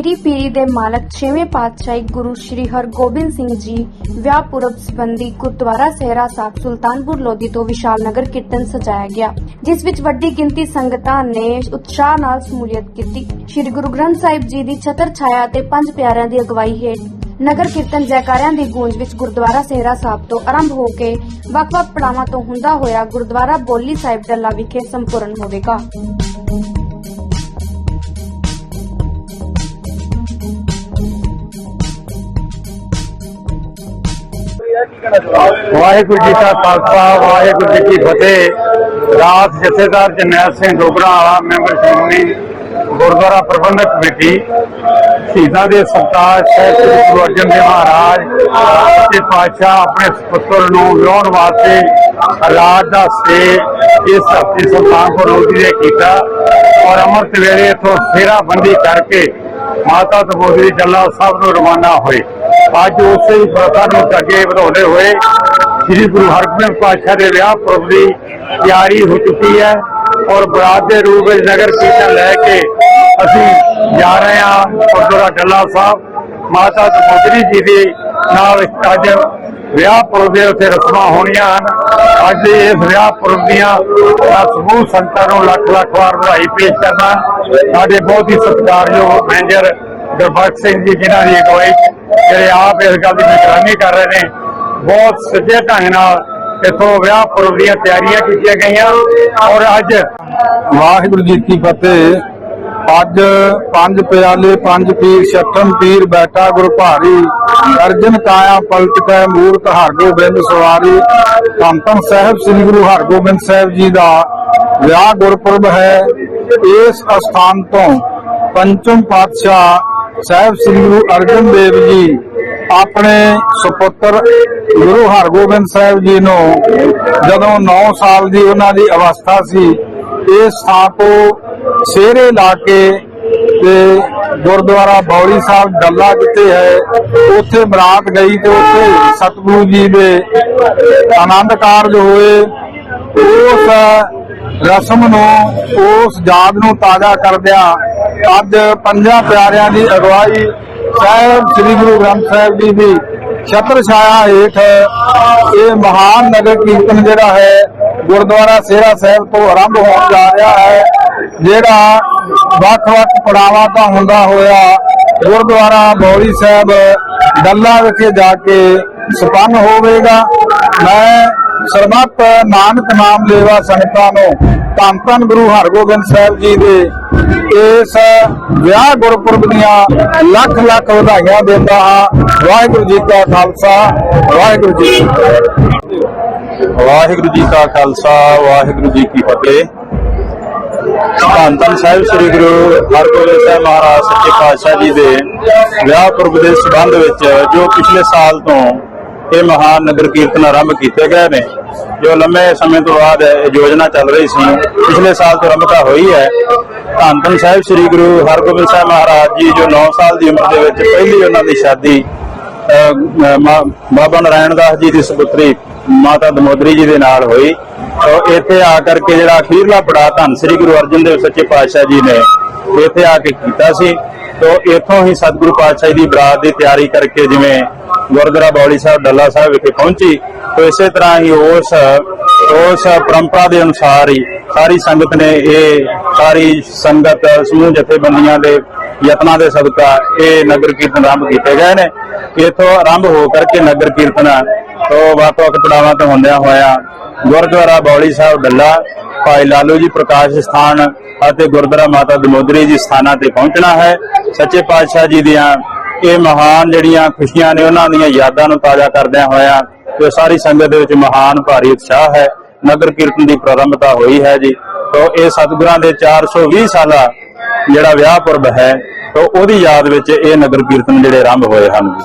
ਮੀਰੀ ਪੀਰੀ ਦੇ ਮਾਲਕ ਛੇਵੇਂ ਪਾਤਸ਼ਾਹੀ ਗੁਰੂ ਸ੍ਰੀ ਹਰਗੋਬਿੰਦ ਸਿੰਘ ਜੀ ਵਿਆਹ ਪੁਰਬ ਸੰਬੰਧੀ ਗੁਰਦੁਆਰਾ ਸਹਿਰਾ ਸਾਹਿਬ ਸੁਲਤਾਨਪੁਰ ਲੋਧੀ ਤੋਂ ਵਿਸ਼ਾਲ ਨਗਰ ਕੀਰਤਨ ਸਜਾਇਆ ਗਿਆ, ਜਿਸ ਵਿੱਚ ਵੱਡੀ ਗਿਣਤੀ ਸੰਗਤਾਂ ਨੇ ਉਤਸ਼ਾਹ ਨਾਲ ਸ਼ਮੂਲੀਅਤ ਕੀਤੀ। ਸ੍ਰੀ ਗੁਰੂ ਗ੍ਰੰਥ ਸਾਹਿਬ ਜੀ ਦੀ ਛਤਰ ਛਾਇਆ ਤੇ ਪੰਜ ਪਿਆਰਿਆਂ ਦੀ ਅਗਵਾਈ ਹੇਠ ਨਗਰ ਕੀਰਤਨ ਜੈਕਾਰਿਆਂ ਦੀ ਗੂੰਜ ਵਿੱਚ ਗੁਰਦੁਆਰਾ ਸਹਿਰਾ ਸਾਹਿਬ ਤੋਂ ਆਰੰਭ ਹੋ ਕੇ ਵੱਖ-ਵੱਖ ਪੜਾਵਾਂ ਤੋਂ ਹੁੰਦਾ ਹੋਇਆ ਗੁਰਦੁਆਰਾ ਬੋਲੀ ਸਾਹਿਬ ਡੱਲਾ ਵਿਖੇ ਸੰਪੂਰਨ ਹੋਵੇਗਾ। ਵਾਹਿਗੁਰੂ ਜੀ ਕਾ ਖਾਲਸਾ, ਵਾਹਿਗੁਰੂ ਜੀ ਕੀ ਫਤਿਹ। ਰਾਤ ਜਥੇਦਾਰ ਜਰਨੈਲ ਸਿੰਘ ਡੋਗਰਾ ਵਾਲਾ ਮੈਂਬਰ ਸ਼੍ਰੋਮਣੀ ਗੁਰਦੁਆਰਾ ਪ੍ਰਬੰਧਕ ਕਮੇਟੀ, ਸ਼ਹੀਦਾਂ ਦੇ ਸਰਤਾਜ ਸਾਹਿਬ ਸ੍ਰੀ ਗੁਰੂ ਅਰਜਨ ਦੇਵ ਮਹਾਰਾਜ ਤੇ ਪਾਤਸ਼ਾਹ ਆਪਣੇ ਪੁੱਤਰ ਨੂੰ ਵਿਆਹਣ ਵਾਸਤੇ ਹਾਲਾਤ ਦਾ ਸੇ ਇਸ ਹਫ਼ਤੇ ਸੁਲਤਾਨਪੁਰ ਲੋਧੀ ਨੇ ਕੀਤਾ ਔਰ ਅੰਮ੍ਰਿਤ ਵੇਲੇ ਇਥੋਂ ਫੇਰਾ ਬੰਦੀ ਕਰਕੇ ਮਾਤਾ ਤਪੋਦਰੀ ਜੱਲਾ ਸਾਹਿਬ ਨੂੰ ਰਵਾਨਾ ਹੋਏ। ਅੱਜ ਉਸੇ ਹੀ ਪ੍ਰਥਾ ਨੂੰ ਅੱਗੇ ਵਧਾਉਂਦੇ ਹੋਏ ਸ੍ਰੀ ਗੁਰੂ ਹਰਗੋਬਿੰਦ ਪਾਤਸ਼ਾਹ ਦੇ ਵਿਆਹ ਪੁਰਬ ਦੀ ਤਿਆਰੀ ਹੋ ਚੁੱਕੀ ਹੈ ਔਰ ਬਰਾਤ ਦੇ ਰੂਪ ਵਿੱਚ ਨਗਰ ਕੀਰਤਨ ਲੈ ਕੇ ਅਸੀਂ ਜਾ ਰਹੇ ਹਾਂ ਗੁਰਦੁਆਰਾ ਡੱਲਾ ਸਾਹਿਬ, ਮਾਤਾ ਤਪੋਦਰੀ ਜੀ ਦੇ ਨਾਲ ਅੱਜ ਵਿਆਹ ਪੁਰਬ ਦੇ ਉੱਤੇ ਰਸਮਾਂ ਹੋਣੀਆਂ ਹਨ। ਅੱਜ ਇਸ ਵਿਆਹ ਪੁਰਬ ਦੀਆਂ ਮੈਂ ਸਮੂਹ ਸੰਤਾਂ ਨੂੰ ਲੱਖ ਲੱਖ ਵਾਰ ਵਧਾਈ ਪੇਸ਼ ਕਰਨਾ ਸਾਡੇ ਬਹੁਤ ਹੀ ਸਤਿਕਾਰਯੋਗ ਮੈਨੇਜਰ ਗੁਰਬਖਸ਼ ਸਿੰਘ ਜੀ, ਜਿਨ੍ਹਾਂ ਦੀ ਅਗਵਾਈ ਜਿਹੜੇ ਆਪ ਇਸ ਗੱਲ ਦੀ ਨਿਗਰਾਨੀ ਕਰ ਰਹੇ ਨੇ, ਬਹੁਤ ਸਿੱਧੇ ਢੰਗ ਨਾਲ ਇਥੋਂ ਵਿਆਹ ਪੁਰਬ ਦੀਆਂ ਤਿਆਰੀਆਂ ਕੀਤੀਆਂ ਗਈਆਂ ਔਰ ਅੱਜ ਵਾਹਿਗੁਰੂ ਜੀ ਕੀ ਫਤਿਹ। ਅੱਜ ਪੰਜ ਪਿਆਲੇ, ਪੰਜ ਪੀਰ ਛਠਮ ਪੀਰ ਬੈਠਾ ਗੁਰ ਭਾਰੀ ਅਰਜਨ ਕਾਇਆ ਪਲਟ ਕੈ ਮੂਰਤ ਹਰਗੋਬਿੰਦ ਸਵਾਰੀ। ਧੰਨ ਧੰਨ ਸਾਹਿਬ, ਸ੍ਰੀ ਗੁਰੂ ਹਰਗੋਬਿੰਦ ਸਾਹਿਬ ਜੀ ਦਾ ਵਿਆਹ ਗੁਰਪੁਰਬ ਹੈ। ਇਸ ਅਸਥਾਨ ਤੋਂ ਪੰਚਮ ਪਾਤਸ਼ਾਹ ਸਾਹਿਬ ਸ੍ਰੀ ਗੁਰੂ ਅਰਜਨ ਦੇਵ ਜੀ, ਆਪਣੇ ਸੁਪੁੱਤਰ ਗੁਰੂ ਹਰਗੋਬਿੰਦ ਸਾਹਿਬ ਜੀ ਨੂੰ ਜਦੋਂ 9 ਸਾਲ ਦੀ ਉਹਨਾਂ ਦੀ ਅਵਸਥਾ ਸੀ ਇਸ ਥਾਂ ਤੋਂ ਸਿਹਰੇ ਲਾ ਕੇ ਤੇ ਗੁਰਦੁਆਰਾ ਬੌੜੀ ਸਾਹਿਬ ਡੱਲਾ ਜਿੱਥੇ ਹੈ, ਉੱਥੇ ਬਰਾਤ ਗਈ ਤੇ ਉੱਥੇ ਸਤਿਗੁਰੂ ਜੀ ਦੇ ਆਨੰਦ ਕਾਰਜ ਹੋਏ। ਉਸ ਰਸਮ ਨੂੰ, ਉਸ ਯਾਦ ਨੂੰ ਤਾਜ਼ਾ ਕਰਦਿਆਂ ਅੱਜ ਪੰਜਾਂ ਪਿਆਰਿਆਂ ਦੀ ਅਗਵਾਈ ਸਾਹਿਬ, ਸ੍ਰੀ ਗੁਰੂ ਗ੍ਰੰਥ ਸਾਹਿਬ ਜੀ ਦੀ ਛਤਰ ਛਾਇਆ ਹੇਠ ਇਹ ਮਹਾਨ ਨਗਰ ਕੀਰਤਨ ਜਿਹੜਾ ਹੈ, ਗੁਰਦੁਆਰਾ ਸੇਰਾ ਸਾਹਿਬ ਤੋਂ ਆਰੰਭ ਹੋਣ ਜਾ ਰਿਹਾ ਹੈ, ਜਿਹੜਾ ਵੱਖ-ਵੱਖ ਪੜਾਵਾਂ ਤੋਂ ਹੁੰਦਾ ਹੋਇਆ ਗੁਰਦੁਆਰਾ ਬੌਰੀ ਸਾਹਿਬ ਡੱਲਾ ਵਿਖੇ ਜਾ ਕੇ ਸੰਪੰਨ ਹੋਵੇਗਾ। ਮੈਂ ਸਰਬੱਤ ਨਾਨਕ ਨਾਮ ਲੇਵਾ ਸੰਗਤਾਂ ਨੂੰ ਧੰਨ ਧੰਨ ਗੁਰੂ ਹਰਗੋਬਿੰਦ ਸਾਹਿਬ ਜੀ ਦੇ ਇਸ ਵਿਆਹ ਗੁਰਪੁਰਬ ਦੀਆਂ ਲੱਖ ਲੱਖ ਵਧਾਈਆਂ ਦਿੰਦਾ ਹਾਂ। ਵਾਹਿਗੁਰੂ ਜੀ ਕਾ ਖਾਲਸਾ, ਵਾਹਿਗੁਰੂ ਜੀ ਵਾਹਿਗੁਰੂ ਜੀ ਕਾ ਖਾਲਸਾ, ਵਾਹਿਗੁਰੂ ਜੀ ਕੀ ਫਤਿਹ। ਧੰਨ ਧੰਨ ਸਾਹਿਬ ਸ੍ਰੀ ਗੁਰੂ ਹਰਗੋਬਿੰਦ ਸਾਹਿਬ ਮਹਾਰਾਜ, ਸੱਚੇ ਪਾਤਸ਼ਾਹ ਜੀ ਦੇ ਵਿਆਹ ਪੁਰਬ ਦੇ ਸਬੰਧ ਵਿੱਚ, ਜੋ ਪਿਛਲੇ ਸਾਲ ਤੋਂ ਇਹ ਮਹਾਨ ਨਗਰ ਕੀਰਤਨ ਆਰੰਭ ਕੀਤੇ ਗਏ ਨੇ, ਜੋ ਲੰਮੇ ਸਮੇਂ ਤੋਂ ਬਾਅਦ ਇਹ ਯੋਜਨਾ ਚੱਲ ਰਹੀ ਸੀ, ਪਿਛਲੇ ਸਾਲ ਤੋਂ ਆਰੰਭਤਾ ਹੋਈ ਹੈ। ਧੰਨ ਧੰਨ ਸਾਹਿਬ ਸ੍ਰੀ ਗੁਰੂ ਹਰਗੋਬਿੰਦ ਸਾਹਿਬ ਮਹਾਰਾਜ ਜੀ, ਜੋ 9 ਸਾਲ ਦੀ ਉਮਰ ਦੇ ਵਿੱਚ ਪਹਿਲੀ ਉਹਨਾਂ ਦੀ ਸ਼ਾਦੀ ਬਾਬਾ ਨਾਰਾਇਣ ਦਾਸ ਜੀ ਦੀ ਸੁਪੁੱਤਰੀ ਮਾਤਾ ਦਮੋਦਰੀ ਜੀ ਦੇ ਨਾਲ ਹੋਈ। ਤੋ ਇੱਥੇ ਆ ਕਰਕੇ ਜਿਹੜਾ ਅਖੀਰਲਾ ਪੜਾ ਧੰਨ ਸ੍ਰੀ ਗੁਰੂ ਅਰਜਨ ਦੇਵ ਸੱਚੇ ਪਾਤਸ਼ਾਹ ਜੀ ਨੇ ਇੱਥੇ ਆ ਕੇ ਕੀਤਾ ਸੀ। ਤੋ ਇੱਥੋਂ ਹੀ ਸਤਿਗੁਰੂ ਪਾਤਸ਼ਾਹ ਦੀ ਬਰਾਤ ਦੀ ਤਿਆਰੀ ਕਰਕੇ ਜਿਵੇਂ ਗੁਰਦੁਆਰਾ ਬੌਲੀ ਸਾਹਿਬ, ਡੱਲਾ ਸਾਹਿਬ ਵਿਖੇ ਪਹੁੰਚੀ, ਤੋ ਇਸੇ ਤਰ੍ਹਾਂ ਹੀ ਉਸ ਉਸ ਪਰੰਪਰਾ ਦੇ ਅਨੁਸਾਰ ਹੀ ਸਾਰੀ ਸੰਗਤ ਨੇ ਇਹ ਸਾਰੀ ਸੰਗਤ, ਸਮੂਹ ਜਥੇਬੰਦੀਆਂ ਦੇ ਯਤਨਾਂ ਦੇ ਸਦਕਾ ਇਹ ਨਗਰ ਕੀਰਤਨ ਆਰੰਭ ਕੀਤੇ ਗਏ ਨੇ। ਇਥੋਂ ਆਰੰਭ ਹੋ ਕਰਕੇ ਨਗਰ ਕੀਰਤਨ ਤੋਂ ਵੱਖ-ਵੱਖ ਪੜਾਵਾਂ ਤੋਂ ਹੁੰਦਿਆਂ ਹੋਇਆ ਗੁਰਦੁਆਰਾ ਬੌਲੀ ਸਾਹਿਬ ਡੱਲਾ, ਭਾਈ ਲਾਲੂ ਜੀ ਪ੍ਰਕਾਸ਼ ਸਥਾਨ ਅਤੇ ਗੁਰਦੁਆਰਾ ਮਾਤਾ ਦਮੋਦਰੀ ਜੀ ਸਥਾਨਾਂ ਤੇ ਪਹੁੰਚਣਾ ਹੈ। ਸੱਚੇ ਪਾਤਸ਼ਾਹ ਜੀ ਦੀਆਂ ਇਹ ਮਹਾਨ ਜਿਹੜੀਆਂ ਖੁਸ਼ੀਆਂ ਨੇ, ਉਹਨਾਂ ਦੀਆਂ ਯਾਦਾਂ ਨੂੰ ਤਾਜ਼ਾ ਕਰਦਿਆਂ ਹੋਇਆ ਤੇ ਸਾਰੀ ਸੰਗਤ ਦੇ ਵਿੱਚ ਮਹਾਨ ਭਾਰੀ ਉਤਸ਼ਾਹ ਹੈ। ਨਗਰ ਕੀਰਤਨ ਦੀ ਪ੍ਰਾਰੰਭਤਾ ਹੋਈ ਹੈ ਜੀ। ਤੋਂ ਇਹ ਸਤਿਗੁਰਾਂ ਦੇ 420 ਸਾਲਾ ਜਿਹੜਾ ਵਿਆਹ ਪੁਰਬ ਹੈ, ਤੋਂ ਉਹਦੀ ਯਾਦ ਵਿੱਚ ਇਹ ਨਗਰ ਕੀਰਤਨ ਜਿਹੜੇ ਆਰੰਭ ਹੋਏ ਹਨ ਜੀ।